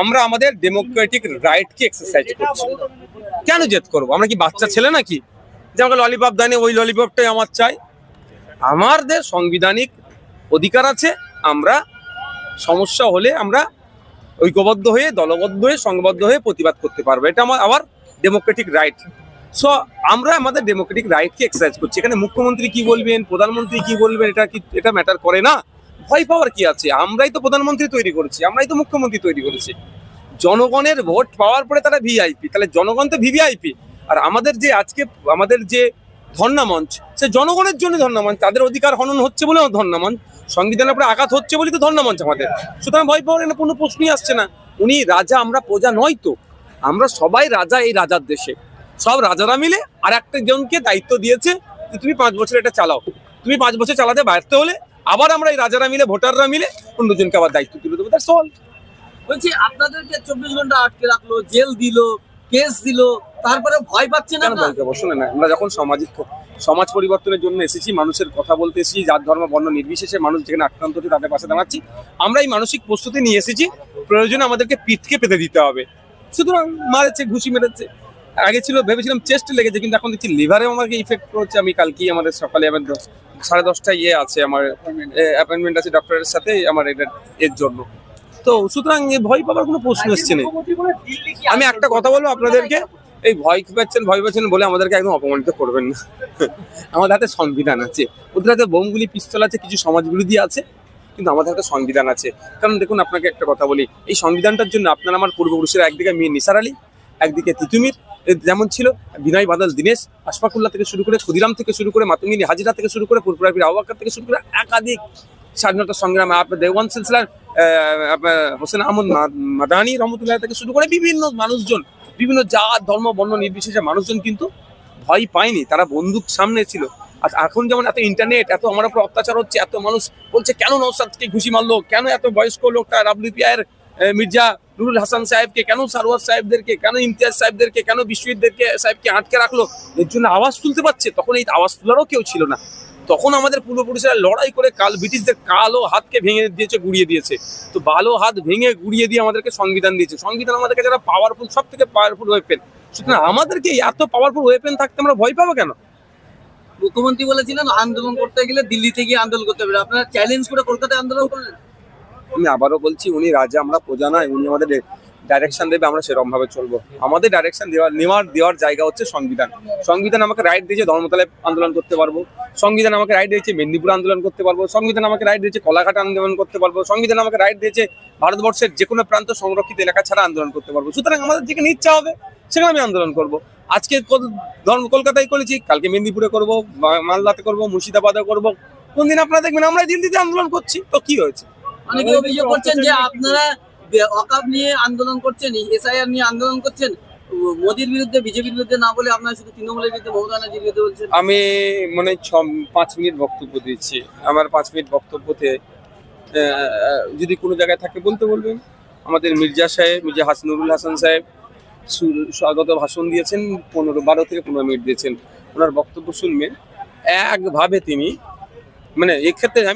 আমরা আমাদের Democratic রাইটকে exercise করছি। কেন জেদ করব? আমরা কি বাচ্চা ছেলে নাকি? যে আমাকে ললিপপ দেয়নি ওই ললিপপটাই আমার চাই। আমাদের সাংবিধানিক অধিকার আছে, আমরা সমস্যা হলে আমরা ঐক্যবদ্ধ হয়ে, দলবদ্ধ হয়ে সংবদ্ধ হয়ে প্রতিবাদ করতে পারব। এটা আমার আবার ডেমোক্রেটিক রাইট সো আমরা আমাদের ডেমোক্রেটিক রাইটকে এক্সারসাইজ করছি। এখানে মুখ্যমন্ত্রী কি বলবেন? প্রধানমন্ত্রী কি বলবেন? এটা কি, এটা ম্যাটার করে না? ভয় পাওয়ার কি আছে? আমরাই তো প্রধানমন্ত্রী তৈরি করেছি, আমরাই তো মুখ্যমন্ত্রী তৈরি করেছি। জনগণের ভোট পাওয়ার পরে তারা ভিআইপি তাহলে জনগণ তো ভিভিআইপি আর আমাদের যে আজকে, আমাদের যে ধর্ণা মঞ্চ সে জনগণের জন্য ধর্ণা মঞ্চ তাদের অধিকার হনন হচ্ছে বলে ধর্ণা মঞ্চ সংবিধানের উপরে আঘাত হচ্ছে বলেই তো ধর্ণা মঞ্চ আমাদের। সুতরাং ভয় পাওয়ার এখানে কোনো প্রশ্নই আসছে না। উনি রাজা, আমরা প্রজা নয় তো। আমরা সবাই রাজা, এই রাজার দেশে। সব রাজারা মিলে আর একটা জনকে দায়িত্ব দিয়েছে তুমি পাঁচ বছর এটা চালাও। তুমি পাঁচ বছর চালাতে ব্যর্থ হলে আবার আমরা এই রাজারা মিলে ভোটাররা মিলে অন্যজনকে আবার দায়িত্ব তুলে দেবো দ্যাটস অল বলছি আপনাদেরকে চব্বিশ ঘণ্টা আটকে রাখল জেল দিল কেস দিল তারপরে ভয় পাচ্ছেন কেন না বলতে পারব শোনে না আমরা যখন সামাজিক সমাজ পরিবর্তনের জন্য এসেছি মানুষের কথা বলতে এসেছি যার ধর্ম বর্ণ নির্বিশেষে মানুষ যেখানে আক্রান্ত হচ্ছে তাদের পাশে দাঁড়াচ্ছি। আমরা এই মানসিক প্রস্তুতি নিয়ে এসেছি প্রয়োজনে আমাদেরকে পিঠকে পেতে দিতে হবে। সুতরাং মারেছে ঘুষি মেরেছে। আগে ছিল ভেবেছিলাম চেস্টে লেগেছে কিন্তু এখন দেখছি লিভারে আমাকে ইফেক্ট করছে আমি কালকেই আমাদের সকালে আমার দশ- সাড়ে দশটায় ইয়ে আছে আমার অ্যাপয়েন্টমেন্ট আছে। ডক্টরের সাথে আমার এটা এর জন্য। তো সুতরাং ভয় পাওয়ার কোনো প্রশ্ন এসছে না আমি একটা কথা বলব আপনাদেরকে এই ভয় পাচ্ছেন ভয় পাচ্ছেন বলে আমাদেরকে একদম অপমানিত করবেন না। আমাদের হাতে সংবিধান আছে। ওদের হাতে বোমগুলি পিস্তল আছে কিছু সমাজ বিরোধী আছে কিন্তু আমাদের হাতে সংবিধান আছে। কারণ দেখুন আপনাকে একটা কথা বলি এই সংবিধানটার জন্য আপনার আমার পূর্বপুরুষেরা একদিকে মেয়ে নিসার আলী একদিকে তিতুমির যেমন ছিল বিনয় বাদল দীনেশ আশফাকুল্লাহ থেকে শুরু করে ক্ষুদিরাম থেকে শুরু করে মাতঙ্গিনী হাজিরা থেকে শুরু করে পুরপুরাপির আবাকার থেকে শুরু করে একাধিক স্বাধীনতা সংগ্রামে আপনার দেওয়ান সিলসিলার হোসেন আহমদ মাদানী রহমতুল্লাহ থেকে শুরু করে বিভিন্ন মানুষজন, বিভিন্ন জাত, ধর্ম, বর্ণ নির্বিশেষে মানুষজন কিন্তু ভয় পায়নি, তারা বন্দুক সামনে ছিল। আর এখন যেমন এত ইন্টারনেট এত আমার উপর অত্যাচার হচ্ছে, এত মানুষ বলছে, কেন নৌসাদকে ঘুষি মারলো? কেন এত বয়স্ক লোকটা ডাব্লিউপিআর মির্জা নুরুল হাসান সাহেবকে কেন, সারোয়ার সাহেবদেরকে কেন, ইমতিয়াজ সাহেবদেরকে কেন, বিশ্বজিৎদেরকে সাহেবকে আটকে রাখল? এর জন্য আওয়াজ তুলতে পারছে? তখন এই আওয়াজ তোলারও কেউ ছিল না। তখন আমাদের পূর্বপুরুষেরা লড়াই করে কাল ব্রিটিশদের কালো হাতকে ভেঙে দিয়েছে, গুড়িয়ে দিয়েছে। তো ভালো হাত ভেঙে গুড়িয়ে দিয়ে আমাদেরকে সংবিধান দিয়েছে। সংবিধান আমাদেরকে কাছে পাওয়ারফুল সব থেকে পাওয়ারফুল ওয়েপেন সুতরাং আমাদেরকে এত পাওয়ারফুল ওয়েপেন থাকতে আমরা ভয় পাবো কেন? মুখ্যমন্ত্রী বলেছিলেন, আন্দোলন করতে গেলে দিল্লিতে গিয়ে আন্দোলন করতে হবে। আপনারা চ্যালেঞ্জ করে কলকাতায় আন্দোলন করলেন? আমি আবারও বলছি, উনি রাজা, আমরা প্রজা নয়, উনি আমাদের ডাইরেকশন দেবে, আমরা সেরকম ভাবে চলবো। আমাদের ডাইরেকশন দেওয়ার, নেওয়ার, দেওয়ার জায়গা হচ্ছে সংবিধান। সংবিধান আমাকে রাইট দিয়েছে ধর্মতলায় আন্দোলন করতে পারব। সংবিধান আমাকে রাইট দিয়েছে মেদিনীপুর আন্দোলন করতে পারব। সংবিধান আমাকে রাইট দিয়েছে কলাঘাট আন্দোলন করতে পারব। সংবিধান আমাকে রাইট দিয়েছে ভারতবর্ষের যে কোনো প্রান্ত সংরক্ষিত এলাকা ছাড়া আন্দোলন করতে পারব। সুতরাং আমাদের যেখানে ইচ্ছা হবে, সেখানে আমি আন্দোলন করব। আজকে ধর্ম কলকাতায় করেছি, কালকে মেদিনীপুরে করব মালদাতে করব, মুর্শিদাবাদে করব। কোন দিন আপনারা দেখবেন আমরা দিল্লিতে আন্দোলন করছি। তো কি হয়েছে? অনেকে অভিযোগ করছেন যে আপনারা অকাপ নিয়ে আন্দোলন করছেন এসআইআর নিয়ে আন্দোলন করছেন মোদির বিরুদ্ধে বিজেপির বিরুদ্ধে না বলে আপনারা শুধু তৃণমূলের বিরুদ্ধে মমতা ব্যানার্জির বিরুদ্ধে বলছেন? আমি মনে ছ পাঁচ মিনিট বক্তব্য দিচ্ছি। আমার পাঁচ মিনিট বক্তব্যতে যদি কোনো জায়গায় থাকে বলতে বলবেন। আমাদের মির্জা সাহেব মির্জা হাসান নুরুল হাসান সাহেব স্বাগত ভাষণ দিয়েছেন পনেরো বারো থেকে পনেরো মিনিট দিয়েছেন। ওনার বক্তব্য শুনবেন। একভাবে তিনি মানে এক্ষেত্রে